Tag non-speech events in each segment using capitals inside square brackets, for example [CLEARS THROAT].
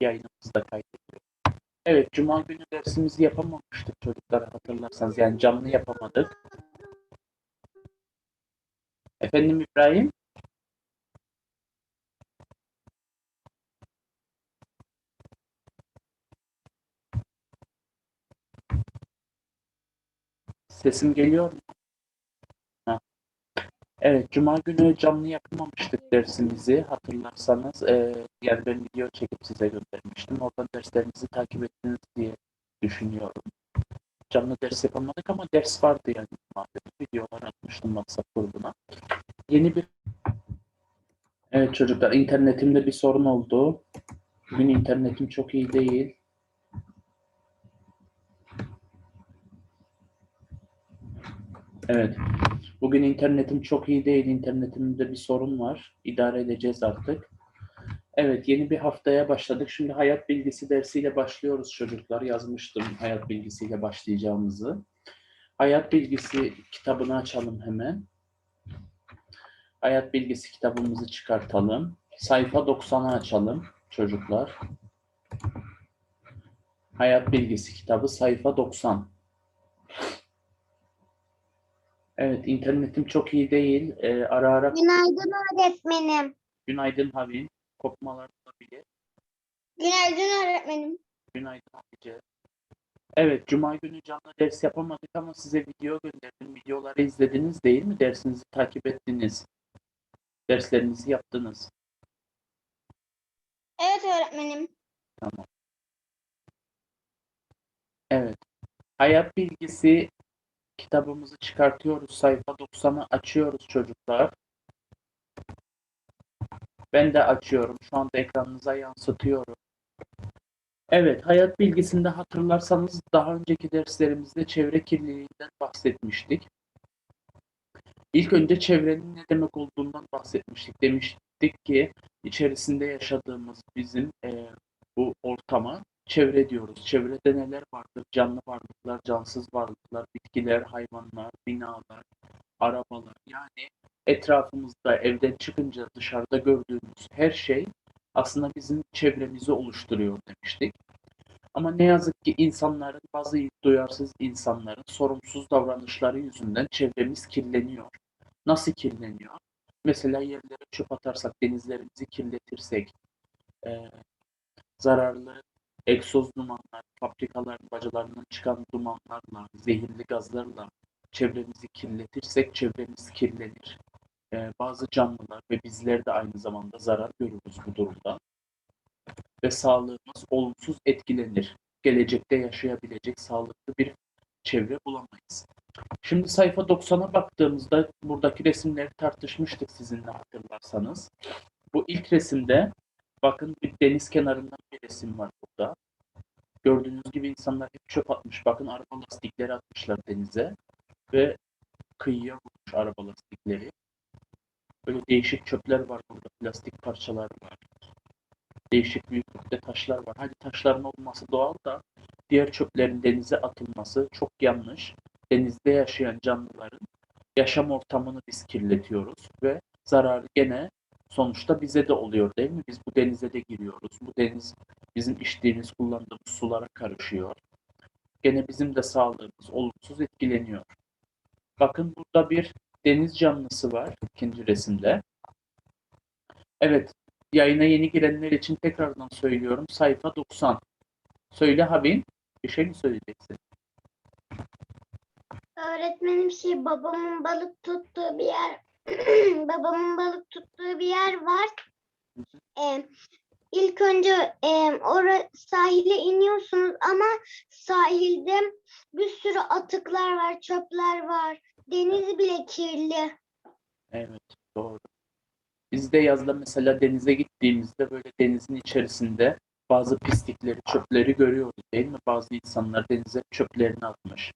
Yayınımızı da kaydediyor. Evet, Cuma günü dersimizi yapamamıştık çocuklar hatırlarsanız. Yani canlı yapamadık. Efendim İbrahim? Sesim geliyor mu? Evet, Cuma günü canlı yapamamıştık dersimizi hatırlarsanız. Ee, yani ben video çekip size göndermiştim. Oradan derslerinizi takip ettiniz diye düşünüyorum. Canlı ders yapamadık ama ders vardı yani. Cuma. Videolar atmıştım WhatsApp grubuna. Yeni bir... Evet çocuklar, internetimde bir sorun oldu. Bugün internetim çok iyi değil. Evet. Bugün internetim çok iyi değil. İnternetimde bir sorun var. İdare edeceğiz artık. Evet, yeni bir haftaya başladık. Şimdi hayat bilgisi dersiyle başlıyoruz çocuklar. Yazmıştım hayat bilgisiyle başlayacağımızı. Hayat bilgisi kitabını açalım hemen. Hayat bilgisi kitabımızı çıkartalım. Sayfa 90'ı açalım çocuklar. Hayat bilgisi kitabı sayfa 90. Evet, internetim çok iyi değil. Ee, ara ara Günaydın öğretmenim. günaydın Havin. Kopmalar olabilir. Günaydın öğretmenim. Günaydın Hatice. Evet, Cuma günü canlı ders yapamadık ama size video gönderdim. Videoları izlediniz değil mi? Dersinizi takip ettiniz. Derslerinizi yaptınız. Evet öğretmenim. Tamam. Evet. Hayat bilgisi kitabımızı çıkartıyoruz. Sayfa 90'ı açıyoruz çocuklar. Ben de açıyorum. Şu anda ekranınıza yansıtıyorum. Evet, hayat bilgisinde hatırlarsanız daha önceki derslerimizde çevre kirliliğinden bahsetmiştik. İlk önce çevrenin ne demek olduğundan bahsetmiştik. Demiştik ki içerisinde yaşadığımız bizim eee, bu ortama çevre diyoruz. Çevrede neler vardır? Canlı varlıklar, cansız varlıklar, bitkiler, hayvanlar, binalar, arabalar. Yani etrafımızda evden çıkınca dışarıda gördüğümüz her şey aslında bizim çevremizi oluşturuyor demiştik. Ama ne yazık ki insanların, bazı duyarsız insanların sorumsuz davranışları yüzünden çevremiz kirleniyor. Nasıl kirleniyor? Mesela yerlere çöp atarsak, denizlerimizi kirletirsek, eee, zararlı egzoz dumanlar, fabrikaların bacalarından çıkan dumanlarla, zehirli gazlarla çevremizi kirletirsek çevremiz kirlenir. Ee, bazı canlılar ve bizler de aynı zamanda zarar görürüz bu durumdan. Ve sağlığımız olumsuz etkilenir. Gelecekte yaşayabilecek sağlıklı bir çevre bulamayız. Şimdi sayfa 90'a baktığımızda buradaki resimleri tartışmıştık sizinle hatırlarsanız. Bu ilk resimde bakın bir deniz kenarından bir resim var burada. Gördüğünüz gibi insanlar hep çöp atmış. Bakın araba lastikleri atmışlar denize ve kıyıya vurmuş araba lastikleri. Böyle değişik çöpler var burada. Plastik parçalar var. Değişik büyüklükte taşlar var. Hadi taşların olması doğal da diğer çöplerin denize atılması çok yanlış. Denizde yaşayan canlıların yaşam ortamını biz kirletiyoruz ve zararı gene sonuçta bize de oluyor değil mi? Biz bu denize de giriyoruz. Bu deniz bizim içtiğimiz, kullandığımız sulara karışıyor. Gene bizim de sağlığımız olumsuz etkileniyor. Bakın burada bir deniz canlısı var ikinci resimde. Evet, yayına yeni girenler için tekrardan söylüyorum. Sayfa 90. Söyle Habin, bir şey mi söyleyeceksin? Öğretmenim şey babamın balık tuttuğu bir yer [CLEARS THROAT] babamın balık tuttuğu bir yer var. Ee, ilk önce e, ora sahile iniyorsunuz ama sahilde bir sürü atıklar var, çöpler var. Deniz bile kirli. Evet, doğru. Biz de yazda mesela denize gittiğimizde böyle denizin içerisinde bazı pislikleri, çöpleri görüyoruz değil mi? Bazı insanlar denize çöplerini atmış.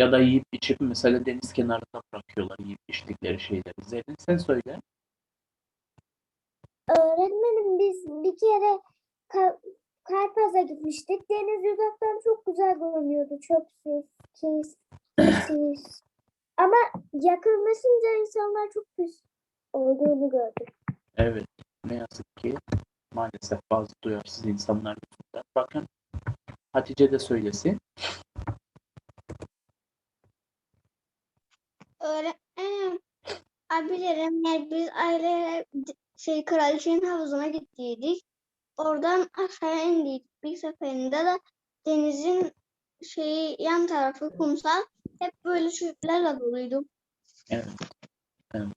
Ya da yiyip içip mesela deniz kenarında bırakıyorlar yiyip içtikleri şeyleri. Zerrin sen söyle. Öğretmenim biz bir kere Ka- Karpaz'a gitmiştik. Deniz uzaktan çok güzel görünüyordu. Çöpsüz, kis, kisiz. Ama yakınlaşınca insanlar çok pis olduğunu gördük. Evet, ne yazık ki Maalesef bazı duyarsız insanlar yüzünden. Bakın Hatice de söylesin. Öğretmenim, abilerim yani biz aile şey kraliçenin havuzuna gittiydik. Oradan aşağı indik. Bir seferinde de denizin şeyi yan tarafı kumsal hep böyle çocuklarla doluydu. Evet. evet.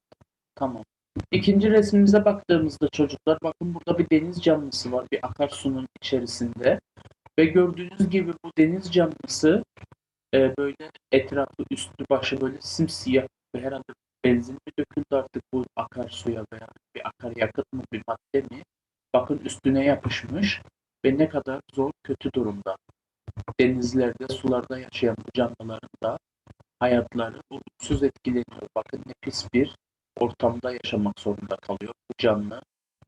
Tamam. İkinci resmimize baktığımızda çocuklar bakın burada bir deniz canlısı var bir akarsunun içerisinde. Ve gördüğünüz gibi bu deniz canlısı e, böyle etrafı üstü başı böyle simsiyah ve herhalde benzin mi döküldü artık bu akarsuya veya bir akaryakıt mı bir madde mi? Bakın üstüne yapışmış ve ne kadar zor kötü durumda. Denizlerde, sularda yaşayan bu canlıların da hayatları olumsuz etkileniyor. Bakın ne pis bir ortamda yaşamak zorunda kalıyor bu canlı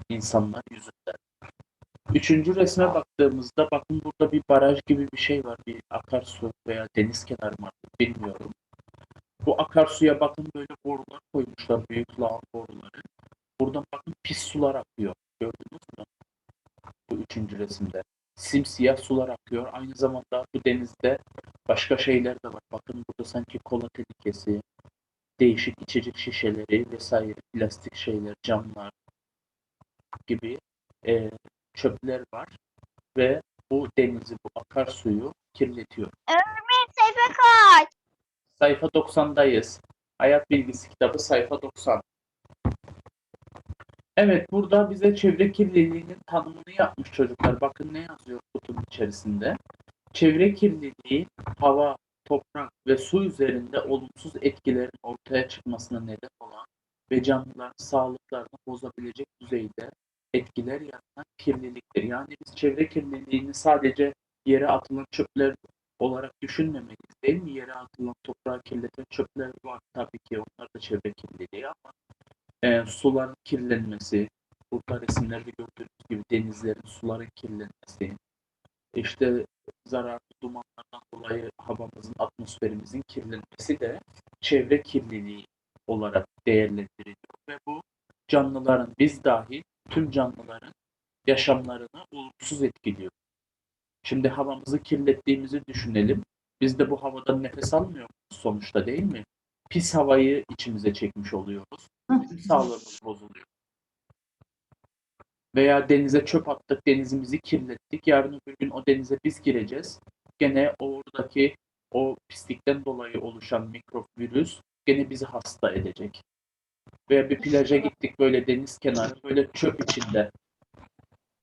insanlar yüzünden. Üçüncü resme baktığımızda bakın burada bir baraj gibi bir şey var. Bir akarsu veya deniz kenarı mı bilmiyorum. Bu akarsuya bakın böyle borular koymuşlar. Büyük lağım boruları. Buradan bakın pis sular akıyor. Gördünüz mü? Bu üçüncü resimde. Simsiyah sular akıyor. Aynı zamanda bu denizde başka şeyler de var. Bakın burada sanki kola tehlikesi, değişik içecek şişeleri vesaire, plastik şeyler, camlar gibi e, çöpler var ve bu denizi, bu akarsuyu kirletiyor. Sayfa kaç? Sayfa 90'dayız. Hayat Bilgisi kitabı sayfa 90. Evet, burada bize çevre kirliliğinin tanımını yapmış çocuklar. Bakın ne yazıyor kutunun içerisinde. Çevre kirliliği hava, toprak ve su üzerinde olumsuz etkilerin ortaya çıkmasına neden olan ve canlıların sağlıklarını bozabilecek düzeyde etkiler yaratan kirliliktir. Yani biz çevre kirliliğini sadece yere atılan çöpler olarak düşünmemeliyiz değil mi? Yere atılan toprağı kirleten çöpler var tabii ki onlar da çevre kirliliği ama e, suların kirlenmesi, burada resimlerde gördüğünüz gibi denizlerin, suların kirlenmesi, işte zararlı dumanlardan dolayı havamızın, atmosferimizin kirlenmesi de çevre kirliliği olarak değerlendiriliyor ve bu canlıların, biz dahil tüm canlıların yaşamlarını olumsuz etkiliyor. Şimdi havamızı kirlettiğimizi düşünelim. Biz de bu havadan nefes almıyor sonuçta değil mi? Pis havayı içimize çekmiş oluyoruz. Tüm sağlığımız bozuluyor. Veya denize çöp attık, denizimizi kirlettik. Yarın öbür gün o denize biz gireceğiz. Gene oradaki o pislikten dolayı oluşan mikrop virüs gene bizi hasta edecek. Veya bir plaja gittik böyle deniz kenarı böyle çöp içinde.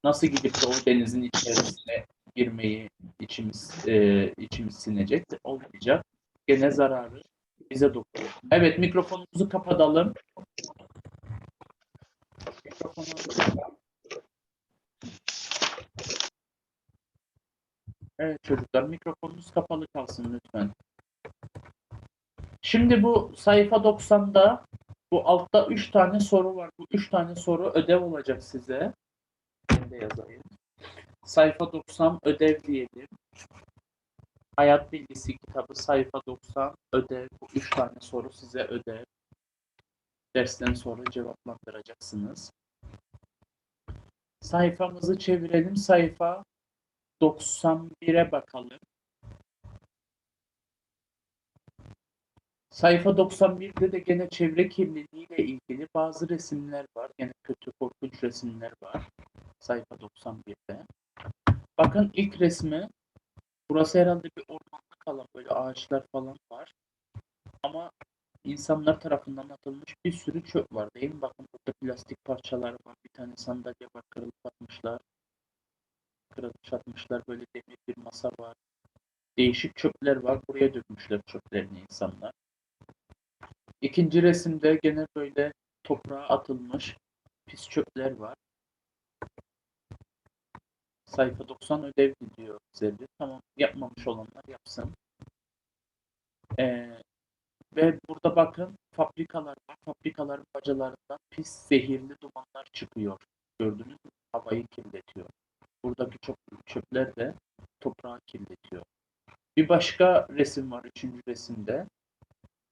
Nasıl gidip de o denizin içerisine girmeyi içimiz e, içimiz sinecek olmayacak. Gene zararı bize dokunuyor. Evet mikrofonumuzu kapatalım. Mikrofonumuzu Evet çocuklar mikrofonunuz kapalı kalsın lütfen. Şimdi bu sayfa 90'da bu altta 3 tane soru var. Bu 3 tane soru ödev olacak size. Ben de yazayım. Sayfa 90 ödev diyelim. Hayat Bilgisi kitabı sayfa 90 ödev. Bu 3 tane soru size ödev. Dersten sonra cevaplandıracaksınız. Sayfamızı çevirelim. Sayfa 91'e bakalım. Sayfa 91'de de gene çevre kirliliği ilgili bazı resimler var. Gene kötü korkunç resimler var. Sayfa 91'de. Bakın ilk resmi. Burası herhalde bir ormanlık alan. Böyle ağaçlar falan var. Ama insanlar tarafından atılmış bir sürü çöp var değil mi? Bakın burada plastik parçalar var. Bir tane sandalye var. Kırılıp atmışlar. Kırılıp atmışlar. Böyle demir bir masa var. Değişik çöpler var. Buraya dökmüşler çöplerini insanlar. İkinci resimde gene böyle toprağa atılmış pis çöpler var. Sayfa 90 ödev diyor bize. Tamam yapmamış olanlar yapsın. Ee, ve burada bakın fabrikalar var. Fabrikaların bacalarından pis zehirli dumanlar çıkıyor. Gördünüz mü? Havayı kirletiyor. Buradaki çöp, çöpler de toprağı kirletiyor. Bir başka resim var. Üçüncü resimde.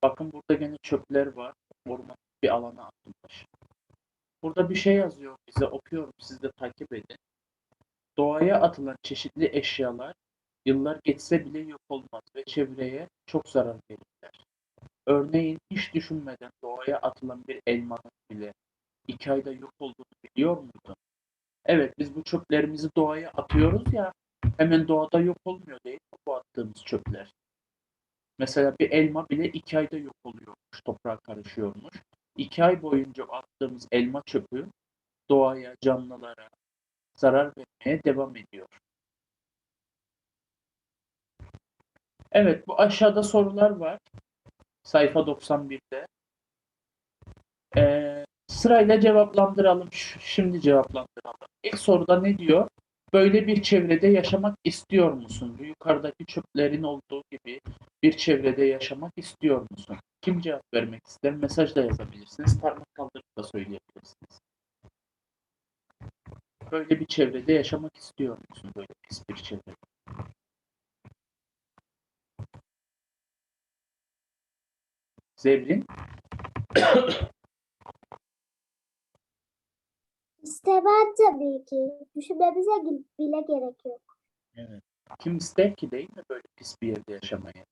Bakın burada gene çöpler var. Orman bir alana atılmış. Burada bir şey yazıyor bize okuyorum siz de takip edin. Doğaya atılan çeşitli eşyalar yıllar geçse bile yok olmaz ve çevreye çok zarar verirler. Örneğin hiç düşünmeden doğaya atılan bir elmanın bile iki ayda yok olduğunu biliyor muydun? Evet biz bu çöplerimizi doğaya atıyoruz ya hemen doğada yok olmuyor değil mi bu attığımız çöpler? Mesela bir elma bile iki ayda yok oluyormuş, toprağa karışıyormuş. İki ay boyunca attığımız elma çöpü doğaya, canlılara zarar vermeye devam ediyor. Evet, bu aşağıda sorular var. Sayfa 91'de. Ee, sırayla cevaplandıralım. Şimdi cevaplandıralım. İlk soruda ne diyor? Böyle bir çevrede yaşamak istiyor musun? Yukarıdaki çöplerin olduğu gibi bir çevrede yaşamak istiyor musun? Kim cevap vermek ister? Mesajla yazabilirsiniz. Parmak kaldırıp da söyleyebilirsiniz. Böyle bir çevrede yaşamak istiyor musun? Böyle pis bir çevrede. Zerrin? İstemem tabii ki. Düşünmemize bile gerek yok. Evet. Kim ister ki değil mi böyle pis bir yerde yaşamayı?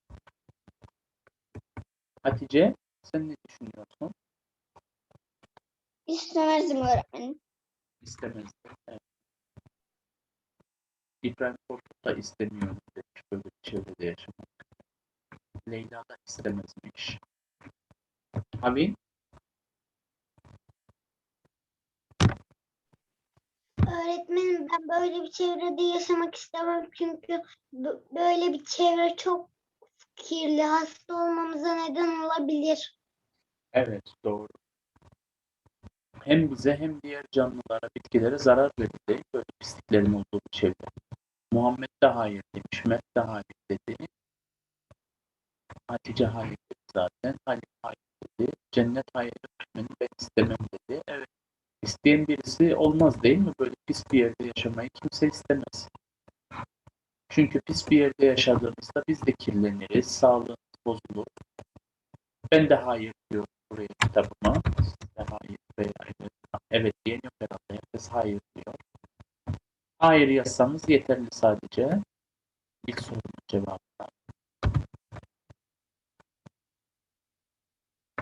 Hatice, sen ne düşünüyorsun? İstemezdim öğretmenim. İstemezdi. Evet. İbrahim Korkut da istemiyor demiş böyle bir çevrede yaşamak. Leyla da istemezmiş. Abi, Öğretmenim ben böyle bir çevrede yaşamak istemem çünkü böyle bir çevre çok kirli. Hasta olmamıza neden olabilir. evet doğru. Hem bize hem diğer canlılara, bitkilere zarar verir değil? Böyle pisliklerin olduğu bir çevre. Muhammed de hayır demiş, Mert de hayır dedi. Hatice hayır dedi zaten. Halim hayır dedi. Cennet hayır öğretmenim ben istemem dedi. Evet. İsteyen birisi olmaz değil mi? Böyle pis bir yerde yaşamayı kimse istemez. Çünkü pis bir yerde yaşadığımızda biz de kirleniriz, sağlığımız bozulur. Ben de hayır diyorum buraya kitabıma. De hayır veya evet. Evet diyen yok herhalde. Herkes hayır diyor. Hayır yazsanız yeterli sadece. İlk sorunun cevabı.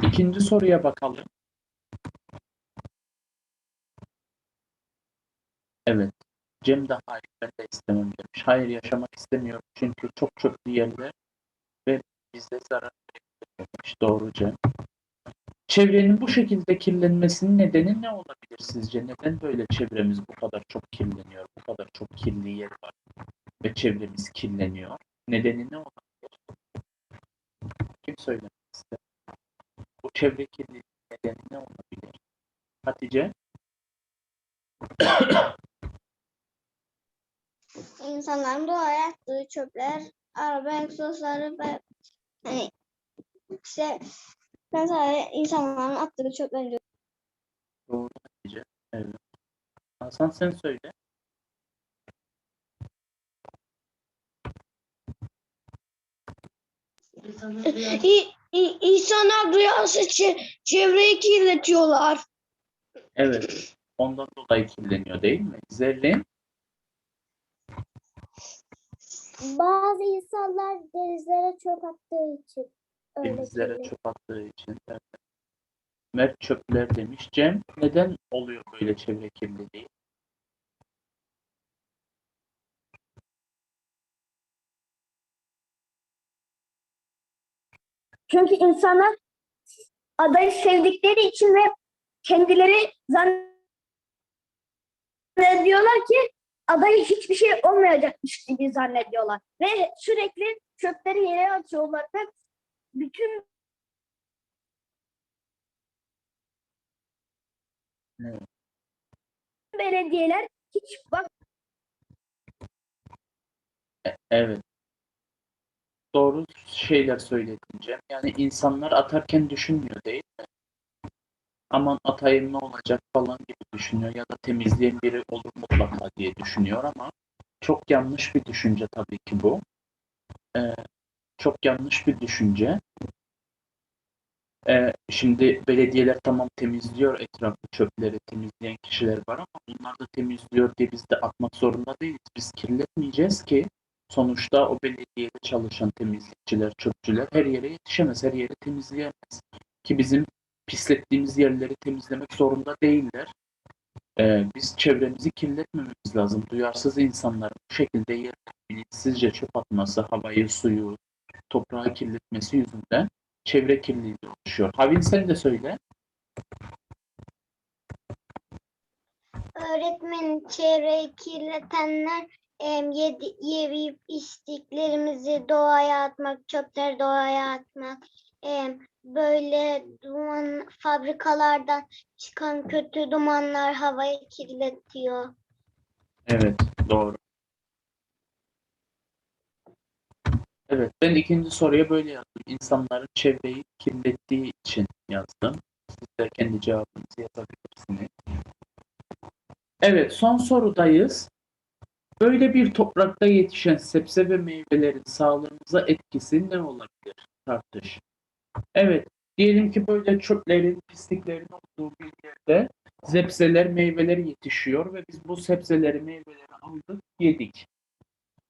İkinci soruya bakalım. Evet. Cem de hayır ben de istemem demiş. Hayır yaşamak istemiyorum çünkü çok çöplü yerler ve bize zarar verebilir demiş. Doğru Cem. Çevrenin bu şekilde kirlenmesinin nedeni ne olabilir sizce? Neden böyle çevremiz bu kadar çok kirleniyor? Bu kadar çok kirli yer var ve çevremiz kirleniyor. Nedeni ne olabilir? Kim söylemek ister? Bu çevre kirliliği nedeni ne olabilir? Hatice? İnsanların doğaya attığı çöpler, araba egzozları ve hani işte ben sadece insanların attığı çöpleri diyorum. Doğru Hatice. Evet. Hasan sen söyle. İ- i- İnsanlar duyarsa çe- çevreyi kirletiyorlar. Evet. Ondan dolayı kirleniyor değil mi? Zerrin? Bazı insanlar denizlere çöp attığı için öyle denizlere kirli. çöp attığı için. Evet. Mert çöpler demiş. Cem neden oluyor böyle çevre kirliliği? Çünkü insanlar adayı sevdikleri için ve kendileri zannediyorlar ki adayı hiçbir şey olmayacakmış gibi zannediyorlar. Ve sürekli çöpleri yere atıyorlar ve bütün Evet. belediyeler hiç bak E- Evet. Doğru şeyler söyledin Cem. Yani insanlar atarken düşünmüyor değil mi? Aman atayım ne olacak falan gibi düşünüyor ya da temizleyen biri olur mutlaka diye düşünüyor ama çok yanlış bir düşünce tabii ki bu. Ee, çok yanlış bir düşünce. Ee, şimdi belediyeler tamam temizliyor etrafı çöpleri temizleyen kişiler var ama onlar da temizliyor diye biz de atmak zorunda değiliz. Biz kirletmeyeceğiz ki sonuçta o belediyede çalışan temizlikçiler, çöpçüler her yere yetişemez, her yeri temizleyemez. Ki bizim pislettiğimiz yerleri temizlemek zorunda değiller. Ee, biz çevremizi kirletmememiz lazım. Duyarsız insanların bu şekilde yer bilinçsizce çöp atması, havayı, suyu, toprağı kirletmesi yüzünden çevre kirliliği oluşuyor. Havin sen de söyle. Öğretmenin çevreyi kirletenler em, yedi, yiyip içtiklerimizi doğaya atmak, çöpleri doğaya atmak, em, böyle duman fabrikalardan çıkan kötü dumanlar havayı kirletiyor. Evet, doğru. Evet, ben ikinci soruya böyle yazdım. İnsanların çevreyi kirlettiği için yazdım. Siz de kendi cevabınızı yazabilirsiniz. Evet, son sorudayız. Böyle bir toprakta yetişen sebze ve meyvelerin sağlığımıza etkisi ne olabilir? Tartış. Evet, diyelim ki böyle çöplerin, pisliklerin olduğu bir yerde sebzeler, meyveler yetişiyor ve biz bu sebzeleri, meyveleri aldık, yedik.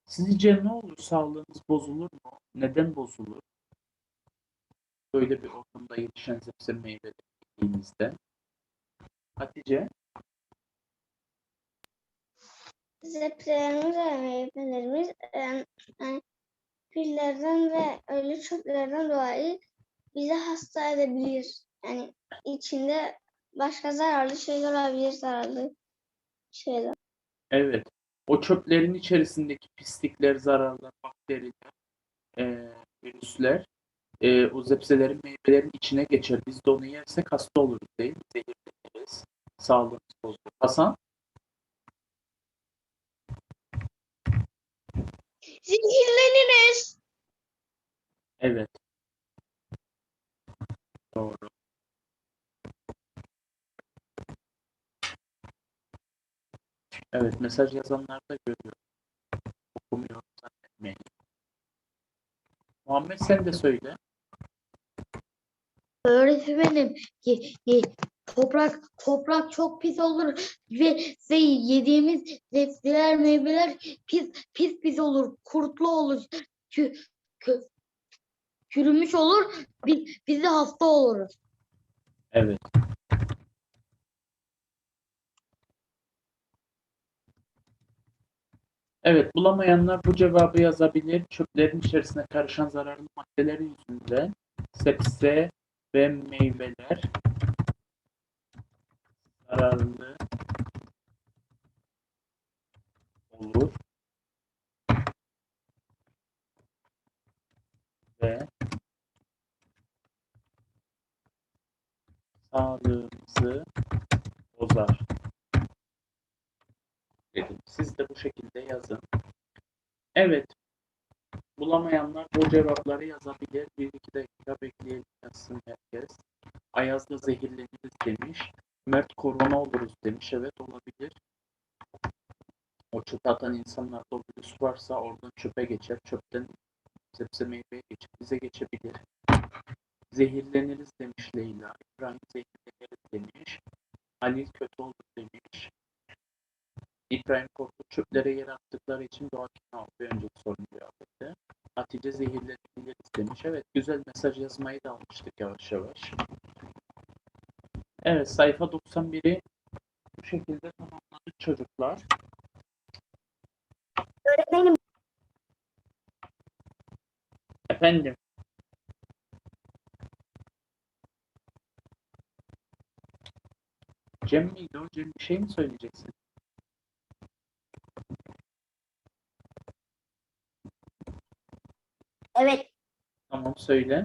Sizce ne olur? Sağlığımız bozulur mu? Neden bozulur? Böyle bir ortamda yetişen sebze meyveleri yediğimizde. Hatice? Sebzelerimiz ve meyvelerimiz em, em, pillerden ve ölü çöplerden dolayı bizi hasta edebilir. Yani içinde başka zararlı şeyler olabilir, zararlı şeyler. Evet. O çöplerin içerisindeki pislikler, zararlar, bakteriler, eee, virüsler eee, o sebzelerin, meyvelerin içine geçer. Biz de onu yersek hasta oluruz değil mi? Zehirleniriz. Sağlığımız bozulur. Hasan? Zehirleniriz. Evet. Doğru. Evet, mesaj yazanlar da görüyorum. Okumuyorum zannetmeyin. Muhammed sen de söyle. Öğretmenim ye- ye- toprak toprak çok pis olur ve ve yediğimiz sebzeler meyveler pis pis pis olur kurtlu olur kü, kü- çürümüş olur bi- biz de hasta oluruz. Evet. Evet, bulamayanlar bu cevabı yazabilir. Çöplerin içerisine karışan zararlı maddeler yüzünden sebze ve meyveler zararlı olur ve sağlığımızı bozar dedim. Siz de bu şekilde yazın. Evet. Bulamayanlar bu cevapları yazabilir. Bir iki dakika bekleyelim yazsın herkes. Ayaz'da zehirleniriz demiş. Mert korona oluruz demiş. Evet olabilir. O çöpe atan insanlarda o virüs varsa oradan çöpe geçer. Çöpten sebze meyveye geçer. Bize geçebilir. Zehirleniriz demiş Leyla. İbrahim zehirleniriz demiş. Halil kötü olur demiş. İbrahim Korkut çöplere yer attıkları için doğaçlama aldı. Önceki sorunun cevabıydı. Hatice zehirlenebiliriz demiş. Evet güzel mesaj yazmayı da almıştık yavaş yavaş. Evet sayfa 91'i bu şekilde tamamladık çocuklar. Öğretmenim Efendim. Cem miydi o? Cem bir şey mi söyleyeceksin? evet Tamam söyle.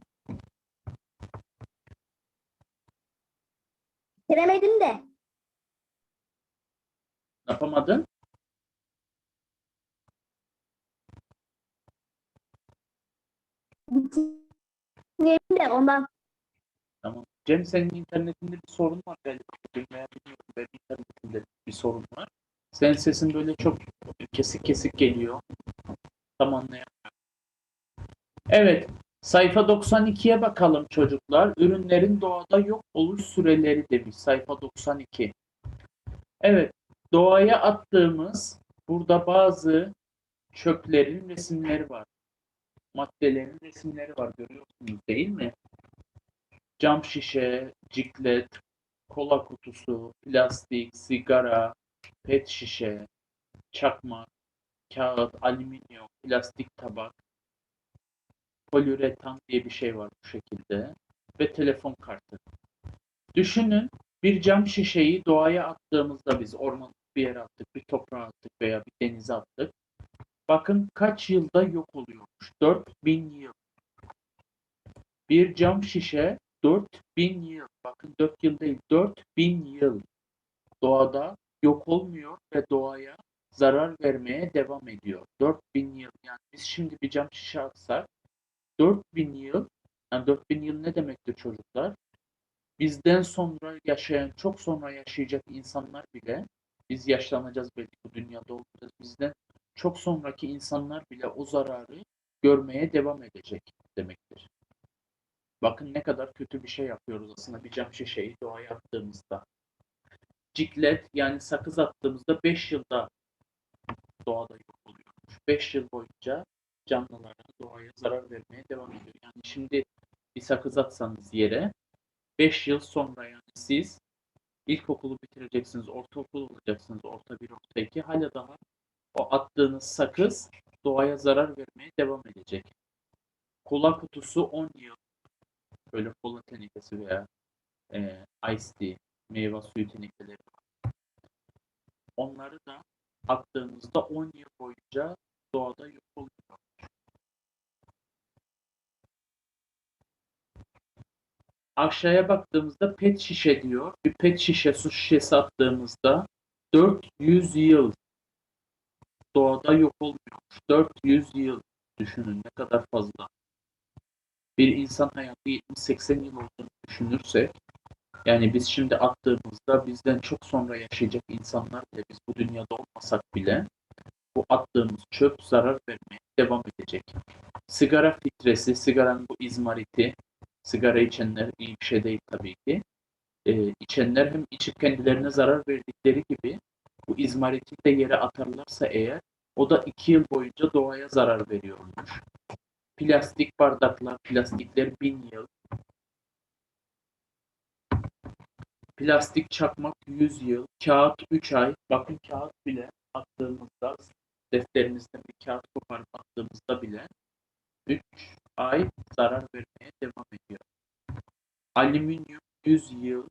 bitiremedim de. Yapamadın. Bitiremedim de ondan. Tamam. Cem senin internetinde bir sorun var galiba. Bilmiyorum benim internetimde bir sorun var. Senin sesin böyle çok kesik kesik geliyor. Tam anlayamıyorum. Evet. Sayfa 92'ye bakalım çocuklar. Ürünlerin doğada yok oluş süreleri demiş sayfa 92. Evet, doğaya attığımız burada bazı çöplerin resimleri var. Maddelerin resimleri var görüyorsunuz değil mi? Cam şişe, ciklet, kola kutusu, plastik, sigara, pet şişe, çakmak, kağıt, alüminyum, plastik tabak, poliüretan diye bir şey var bu şekilde ve telefon kartı. Düşünün bir cam şişeyi doğaya attığımızda biz ormanlık bir yere attık, bir toprağa attık veya bir denize attık. Bakın kaç yılda yok oluyormuş. 4000 yıl. Bir cam şişe 4000 yıl. Bakın 4 yıl değil 4000 yıl doğada yok olmuyor ve doğaya zarar vermeye devam ediyor. 4000 yıl yani biz şimdi bir cam şişe atsak 4000 yıl yani 4000 yıl ne demektir çocuklar? Bizden sonra yaşayan, çok sonra yaşayacak insanlar bile biz yaşlanacağız belki bu dünyada olacağız. Bizden çok sonraki insanlar bile o zararı görmeye devam edecek demektir. Bakın ne kadar kötü bir şey yapıyoruz aslında bir cam şişeyi doğaya attığımızda. Ciklet yani sakız attığımızda 5 yılda doğada yok oluyormuş. 5 yıl boyunca canlılara, doğaya zarar vermeye devam ediyor. Yani şimdi bir sakız atsanız yere 5 yıl sonra yani siz ilkokulu bitireceksiniz, ortaokul olacaksınız, orta 1, orta 2 hala daha o attığınız sakız doğaya zarar vermeye devam edecek. Kola kutusu 10 yıl. Böyle kola tenekesi veya e, ice tea, meyve suyu tenekeleri var. Onları da attığınızda 10 yıl boyunca doğada yok oluyor. Aşağıya baktığımızda pet şişe diyor. Bir pet şişe, su şişesi attığımızda 400 yıl doğada yok olmuyormuş. 400 yıl düşünün ne kadar fazla. Bir insan hayatı 70-80 yıl olduğunu düşünürsek yani biz şimdi attığımızda bizden çok sonra yaşayacak insanlar bile biz bu dünyada olmasak bile bu attığımız çöp zarar vermeye devam edecek. Sigara filtresi, sigaranın bu izmariti, sigara içenler iyi bir şey değil tabii ki. Ee, içenler hem içip kendilerine zarar verdikleri gibi bu izmariti de yere atarlarsa eğer o da iki yıl boyunca doğaya zarar veriyormuş. Plastik bardaklar, plastikler bin yıl. Plastik çakmak 100 yıl. Kağıt 3 ay. Bakın kağıt bile attığımızda defterinizden bir kağıt koparıp attığımızda bile 3 ay zarar vermeye devam ediyor. Alüminyum 100 yıl.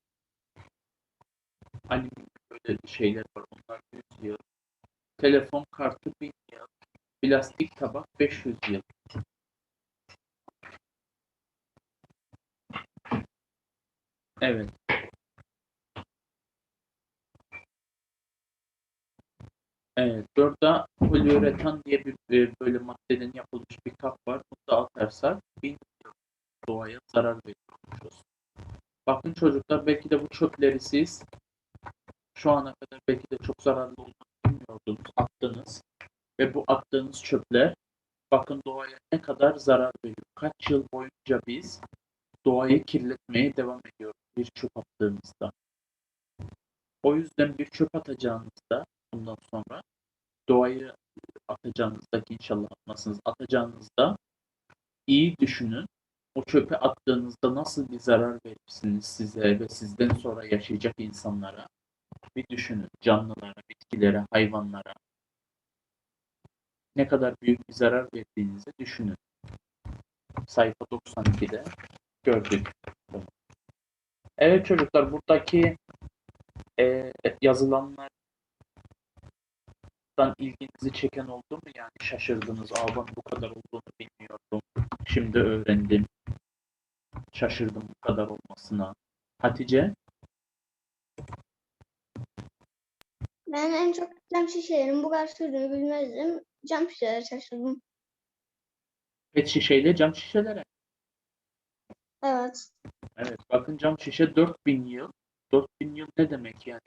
Alüminyum böyle şeyler var. Onlar 100 yıl. Telefon kartı 1000 yıl. Plastik tabak 500 yıl. Evet. Evet, burada poliüretan diye bir e, böyle maddeden yapılmış bir kap var. Bunu da atarsak yıl doğaya zarar veriyormuşuz. Bakın çocuklar belki de bu çöpleri siz şu ana kadar belki de çok zararlı olduğunu bilmiyordunuz, attınız. Ve bu attığınız çöpler bakın doğaya ne kadar zarar veriyor. Kaç yıl boyunca biz doğayı kirletmeye devam ediyoruz bir çöp attığımızda. O yüzden bir çöp atacağınızda bundan sonra doğayı atacağınızdaki inşallah atmazsınız. Atacağınızda iyi düşünün. O çöpe attığınızda nasıl bir zarar verirsiniz size ve sizden sonra yaşayacak insanlara. Bir düşünün. Canlılara, bitkilere, hayvanlara. Ne kadar büyük bir zarar verdiğinizi düşünün. Sayfa 92'de gördük. Evet çocuklar buradaki e, yazılanlar dan ilginizi çeken oldu mu? Yani şaşırdınız. Aa ben bu kadar olduğunu bilmiyordum. Şimdi öğrendim. Şaşırdım bu kadar olmasına. Hatice? Ben en çok cam şişelerin bu kadar sürdüğünü bilmezdim. Cam şişelere şaşırdım. Pet şişeyle cam şişelere. Evet. Evet bakın cam şişe 4000 yıl. 4000 yıl ne demek yani?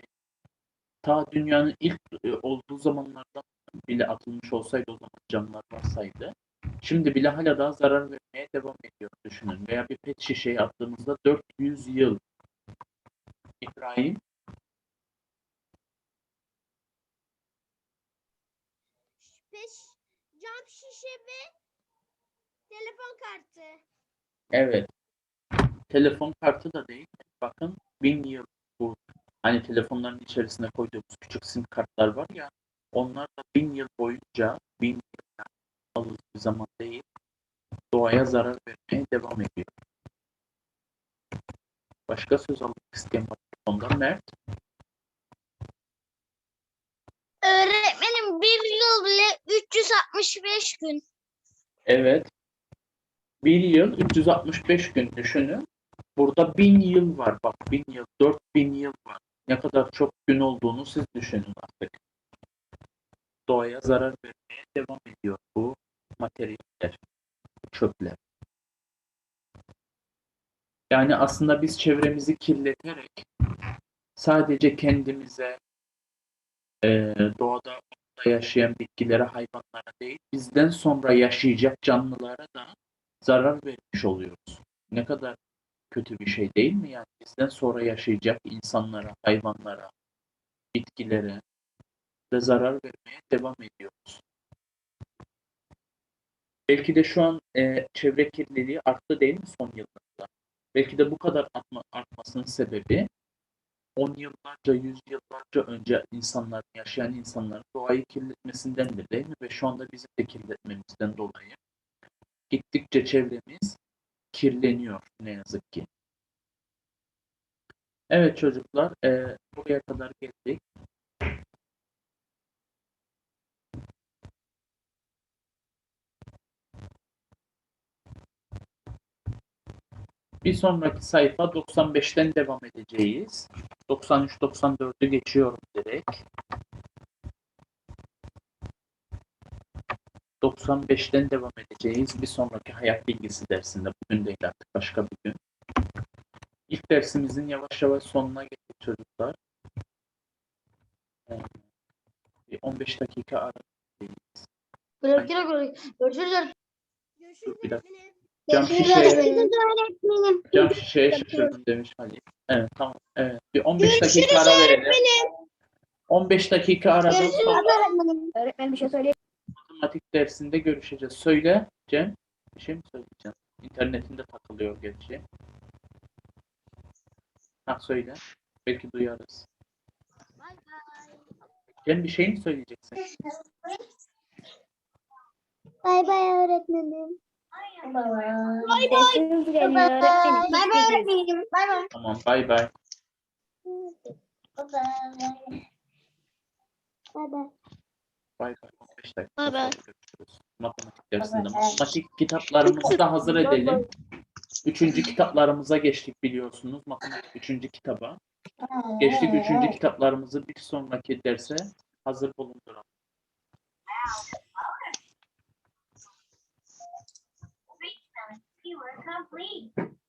Ta dünyanın ilk e, olduğu zamanlardan bile atılmış olsaydı o zaman camlar varsaydı. Şimdi bile hala daha zarar vermeye devam ediyor düşünün. Veya bir pet şişeyi attığımızda 400 yıl. İbrahim Beş cam şişe ve telefon kartı. Evet. Telefon kartı da değil. Bakın bin yıl bu. Hani telefonların içerisine koyduğumuz küçük sim kartlar var ya. Onlar da bin yıl boyunca bin yıl yani bir zaman değil. Doğaya zarar vermeye devam ediyor. Başka söz almak isteyen var ondan Mert. Öğretmenim bir yıl bile 365 gün. Evet. Bir yıl 365 gün düşünün. Burada bin yıl var. Bak bin yıl, dört bin yıl var. Ne kadar çok gün olduğunu siz düşünün artık. Doğaya zarar vermeye devam ediyor bu materyaller, çöpler. Yani aslında biz çevremizi kirleterek sadece kendimize, eee, doğada yaşayan bitkilere, hayvanlara değil, bizden sonra yaşayacak canlılara da zarar vermiş oluyoruz. Ne kadar kötü bir şey değil mi? Yani bizden sonra yaşayacak insanlara, hayvanlara, bitkilere de zarar vermeye devam ediyoruz. Belki de şu an e, çevre kirliliği arttı değil mi son yıllarda? Belki de bu kadar artma, artmasının sebebi 10 yıllarca, 100 yıllarca önce insanların, yaşayan insanların doğayı kirletmesindendir değil mi? Ve şu anda bizim de kirletmemizden dolayı gittikçe çevremiz kirleniyor ne yazık ki. Evet çocuklar, e, buraya kadar geldik. Bir sonraki sayfa 95'ten devam edeceğiz. 93-94'ü geçiyorum direkt. 95'ten devam edeceğiz. Bir sonraki hayat bilgisi dersinde. Bugün değil artık başka bir gün. İlk dersimizin yavaş yavaş sonuna geldik çocuklar. Ee, bir 15 dakika ara. Güle. Görüşürüz. Bir dakika. Cam şişe, öğretmenim. cam şişeye şaşırdım demiş Ali. Evet tamam. Evet. Bir 15 dakika ara verelim. 15 dakika sonra Öğretmenim bir şey söyleyeyim. Matematik dersinde görüşeceğiz. Söyle Cem. Bir şey mi söyleyeceğim? İnternetinde takılıyor gerçi. Ha söyle. Belki duyarız. Cem bir şey mi söyleyeceksin? Bay bay öğretmenim. Bay bay. Geliyor Bay öğretmenim. bay öğretmenim. Bay bay. Tamam bay bay. Bay bay. Bay bay. Bay bay. 15 dakika Bay bay. görüşürüz. Matematik dersinde. Matematik kitaplarımızı da hazır edelim. Üçüncü kitaplarımıza geçtik biliyorsunuz. Matematik üçüncü kitaba. Geçtik üçüncü kitaplarımızı bir sonraki derse hazır bulunduralım. Complete.